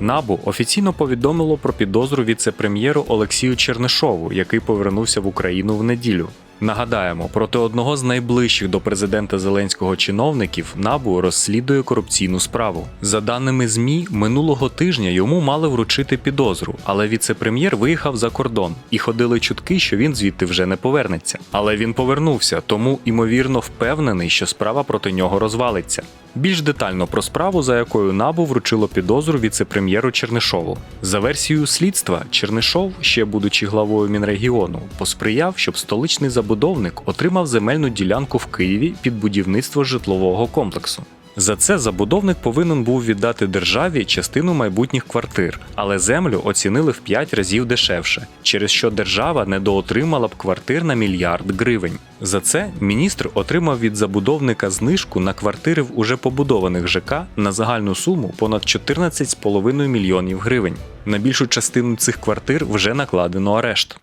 Набу офіційно повідомило про підозру віце-прем'єру Олексію Чернишову, який повернувся в Україну в неділю. Нагадаємо, проти одного з найближчих до президента Зеленського чиновників Набу розслідує корупційну справу. За даними ЗМІ, минулого тижня йому мали вручити підозру, але віце-прем'єр виїхав за кордон і ходили чутки, що він звідти вже не повернеться. Але він повернувся, тому імовірно впевнений, що справа проти нього розвалиться. Більш детально про справу, за якою набу вручило підозру віце-прем'єру Чернишову. За версією слідства, Чернишов, ще будучи главою Мінрегіону, посприяв, щоб столичний забудовник отримав земельну ділянку в Києві під будівництво житлового комплексу. За це забудовник повинен був віддати державі частину майбутніх квартир, але землю оцінили в 5 разів дешевше, через що держава недоотримала б квартир на мільярд гривень. За це міністр отримав від забудовника знижку на квартири в уже побудованих ЖК на загальну суму понад 14,5 мільйонів гривень. На більшу частину цих квартир вже накладено арешт.